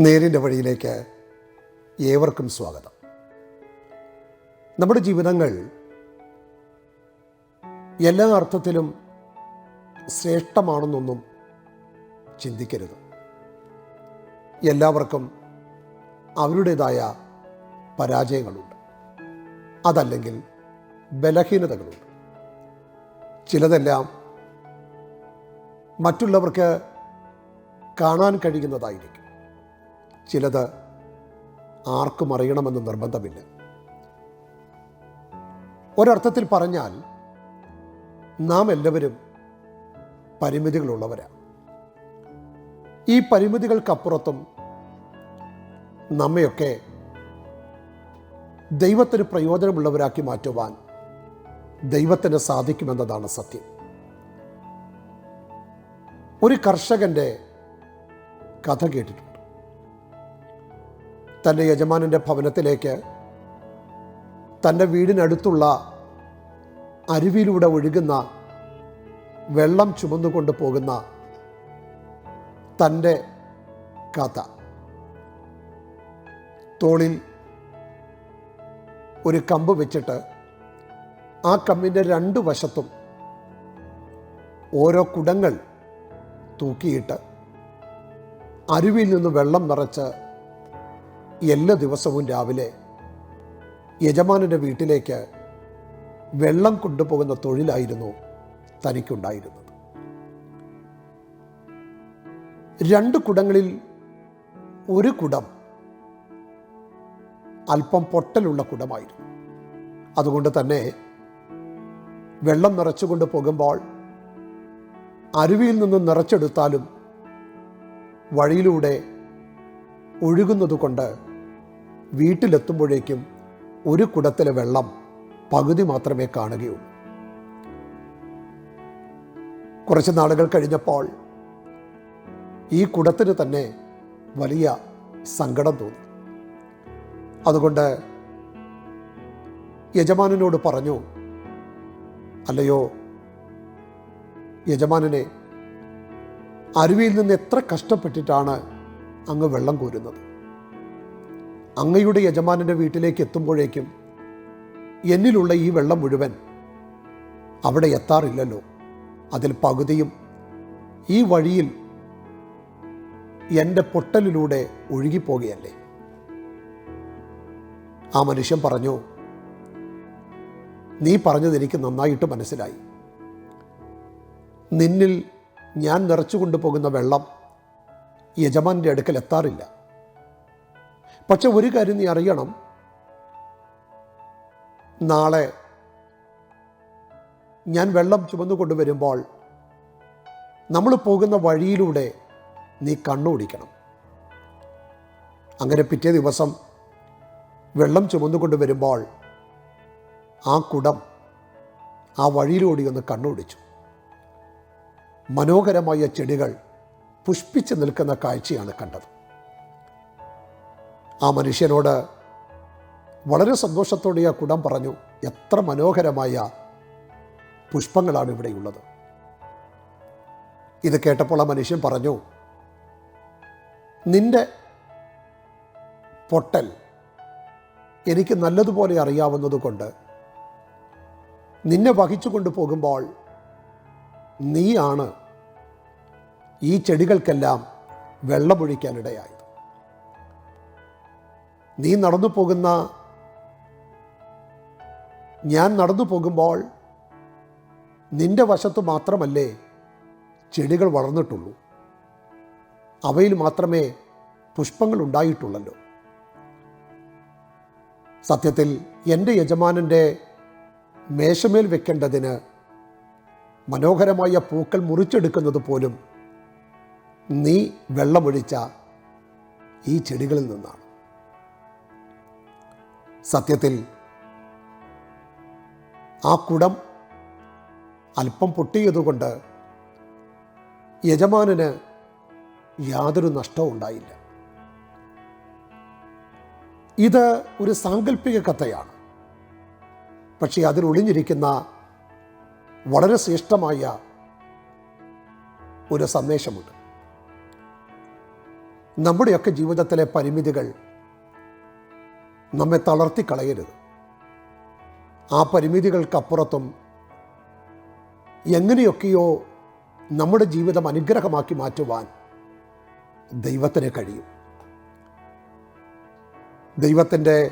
നേരിന്റെ വഴിയിലേക്ക് ഏവർക്കും സ്വാഗതം. നമ്മുടെ ജീവിതങ്ങൾ എല്ലാ അർത്ഥത്തിലും ശ്രേഷ്ഠമാണെന്നൊന്നും ചിന്തിക്കരുത്. എല്ലാവർക്കും അവരുടേതായ പരാജയങ്ങളുണ്ട്. അതല്ലെങ്കിൽ ബലഹീനതകളുണ്ട്. ചിലതെല്ലാം മറ്റുള്ളവർക്ക് കാണാൻ കഴിയുന്നതായിരിക്കും. ചിലത് ആർക്കും അറിയണമെന്ന് നിർബന്ധമില്ല. ഒരർത്ഥത്തിൽ പറഞ്ഞാൽ നാം എല്ലാവരും പരിമിതികളുള്ളവരാണ് ഈ പരിമിതികൾക്കപ്പുറത്തും നമ്മയൊക്കെ ദൈവത്തിന് പ്രയോജനമുള്ളവരാക്കി മാറ്റുവാൻ ദൈവത്തിന് സാധിക്കുമെന്നതാണ് സത്യം. ഒരു കർഷകന്റെ കഥ കേട്ടിട്ടുണ്ട്. തന്റെ യജമാനന്റെ ഭവനത്തിലേക്ക് തന്റെ വീടിനടുത്തുള്ള അരുവിയിലൂടെ ഒഴുകുന്ന വെള്ളം ചുമന്നുകൊണ്ട് പോകുന്ന തന്റെ കാത്ത തോളിൽ ഒരു കമ്പ് വെച്ചിട്ട് ആ കമ്പിന്റെ രണ്ട് വശത്തും ഓരോ കുടങ്ങൾ തൂക്കിയിട്ട് അരുവിയിൽ നിന്ന് വെള്ളം നിറച്ച് എല്ലാ ദിവസവും രാവിലെ യജമാനന്റെ വീട്ടിലേക്ക് വെള്ളം കൊണ്ടുപോകുന്ന തൊഴിലായിരുന്നു തനിക്കുണ്ടായിരുന്നത്. രണ്ട് കുടങ്ങളിൽ ഒരു കുടം അല്പം പൊട്ടലുള്ള കുടമായിരുന്നു. അതുകൊണ്ട് തന്നെ വെള്ളം നിറച്ചുകൊണ്ട് പോകുമ്പോൾ അരുവിയിൽ നിന്ന് നിറച്ചെടുത്താലും വഴിയിലൂടെ ഒഴുകുന്നത് കൊണ്ട് വീട്ടിലെത്തുമ്പോഴേക്കും ഒരു കുടത്തിലെ വെള്ളം പകുതി മാത്രമേ കാണുകയുള്ളൂ. കുറച്ച് നാളുകൾ കഴിഞ്ഞപ്പോൾ ഈ കുടത്തിന് തന്നെ വലിയ സങ്കടം തോന്നി. അതുകൊണ്ട് യജമാനനോട് പറഞ്ഞു അല്ലയോ യജമാനനെ അരുവിയിൽ നിന്ന് എത്ര കഷ്ടപ്പെട്ടിട്ടാണ് അങ്ങ് വെള്ളം കോരുന്നത്? അങ്ങയുടെ യജമാനന്റെ വീട്ടിലേക്ക് എത്തുമ്പോഴേക്കും എന്നിലുള്ള ഈ വെള്ളം മുഴുവൻ അവിടെ എത്താറില്ലല്ലോ. അതിൽ പകുതിയും ഈ വഴിയിൽ എന്റെ പൊട്ടലിലൂടെ ഒഴുകിപ്പോകുകയല്ലേ ആ മനുഷ്യൻ പറഞ്ഞു നീ പറഞ്ഞത് എനിക്ക് നന്നായിട്ട് മനസ്സിലായി. നിന്നിൽ ഞാൻ നിറച്ചു കൊണ്ടുപോകുന്ന വെള്ളം യജമാന്റെ അടുക്കൽ എത്താറില്ല. പക്ഷെ ഒരു കാര്യം നീ അറിയണം. നാളെ ഞാൻ വെള്ളം ചുമന്നു കൊണ്ടുവരുമ്പോൾ നമ്മൾ പോകുന്ന വഴിയിലൂടെ നീ കണ്ണോടിക്കണം. അങ്ങനെ പിറ്റേ ദിവസം വെള്ളം ചുമന്നു കൊണ്ടുവരുമ്പോൾ ആ കുടം ആ വഴിയിലൂടെ ഒന്ന് കണ്ണോടിച്ചു. മനോഹരമായ ചെടികൾ പുഷ്പിച്ച് നിൽക്കുന്ന കാഴ്ചയാണ് കണ്ടത്. ആ മനുഷ്യനോട് വളരെ സന്തോഷത്തോടെ ആ കുടം പറഞ്ഞു എത്ര മനോഹരമായ പുഷ്പങ്ങളാണ് ഇവിടെയുള്ളത് ഇത് കേട്ടപ്പോൾ ആ മനുഷ്യൻ പറഞ്ഞു നിന്റെ പൊട്ടൽ എനിക്ക് നല്ലതുപോലെ അറിയാവുന്നതുകൊണ്ട് നിന്നെ വഹിച്ചു കൊണ്ടുപോകുമ്പോൾ നീയാണ് ഈ ചെടികൾക്കെല്ലാം വെള്ളമൊഴിക്കാനിടയായത് നീ നടന്നു പോകുന്ന ഞാൻ നടന്നു പോകുമ്പോൾ നിന്റെ വശത്ത് മാത്രമല്ലേ ചെടികൾ വളർന്നിട്ടുള്ളൂ. അവയിൽ മാത്രമേ പുഷ്പങ്ങൾ ഉണ്ടായിട്ടുള്ളല്ലോ. സത്യത്തിൽ എന്റെ യജമാനന്റെ മേശമേൽ വെക്കേണ്ടതിന് മനോഹരമായ പൂക്കൾ മുറിച്ചെടുക്കുന്നത് പോലും നീ വെള്ളമൊഴിച്ച ഈ ചെടികളിൽ നിന്നാണ്. സത്യത്തിൽ ആ കുടം അല്പം പൊട്ടിയതുകൊണ്ട് യജമാനന് യാതൊരു നഷ്ടവും ഉണ്ടായില്ല. ഇത് ഒരു സാങ്കല്പിക കഥയാണ്. പക്ഷേ അതിൽ ഒളിഞ്ഞിരിക്കുന്ന വളരെ ശ്രേഷ്ഠമായ ഒരു സന്ദേശമുണ്ട്. നമ്മുടെയൊക്കെ ജീവിതത്തിലെ പരിമിതികൾ നമ്മെ തളർത്തിക്കളയരുത് ആ പരിമിതികൾക്കപ്പുറത്തും എങ്ങനെയൊക്കെയോ നമ്മുടെ ജീവിതം അനുഗ്രഹമാക്കി മാറ്റുവാൻ ദൈവത്തിന് കഴിയും. ദൈവത്തിന്റെ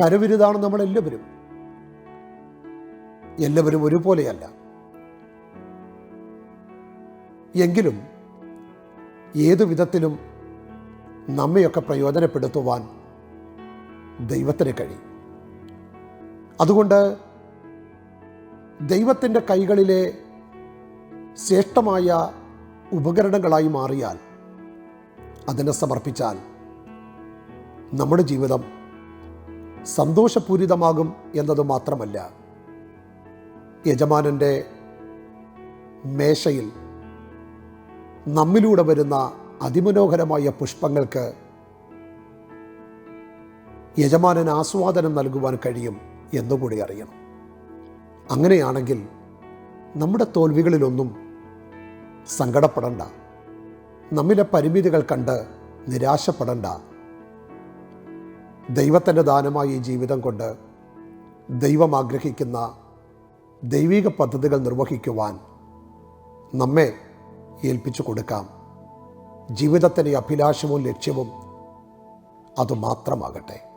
കരവിരുതാണ് നമ്മളെല്ലാവരും. എല്ലാവരും ഒരുപോലെയല്ല. എങ്കിലും ഏതു വിധത്തിലും നമ്മയൊക്കെ പ്രയോജനപ്പെടുത്തുവാൻ ദൈവത്തിന് കഴിയും. അതുകൊണ്ട് ദൈവത്തിന്റെ കൈകളിലെ ശ്രേഷ്ഠമായ ഉപകരണങ്ങളായി മാറിയാൽ അതിനെ സമർപ്പിച്ചാൽ നമ്മുടെ ജീവിതം സന്തോഷപൂരിതമാകും എന്നത് മാത്രമല്ല യജമാനന്റെ മേശയിൽ നമ്മിലൂടെ വരുന്ന അതിമനോഹരമായ പുഷ്പങ്ങൾക്ക് യജമാനൻ ആസ്വാദനം നൽകുവാൻ കഴിയും എന്നുകൂടി അറിയണം. അങ്ങനെയാണെങ്കിൽ നമ്മുടെ തോൽവികളിലൊന്നും സങ്കടപ്പെടണ്ട. നമ്മിലെ പരിമിതികൾ കണ്ട് നിരാശപ്പെടണ്ട. ദൈവത്തിന്റെ ദാനമായി ഈ ജീവിതം കൊണ്ട് ദൈവം ആഗ്രഹിക്കുന്ന ദൈവിക പദ്ധതികൾ നിർവഹിക്കുവാൻ നമ്മെ ഏൽപ്പിച്ചു കൊടുക്കാം. ജീവിതത്തിന്റെ അഭിലാഷവും ലക്ഷ്യവും അതുമാത്രമാകട്ടെ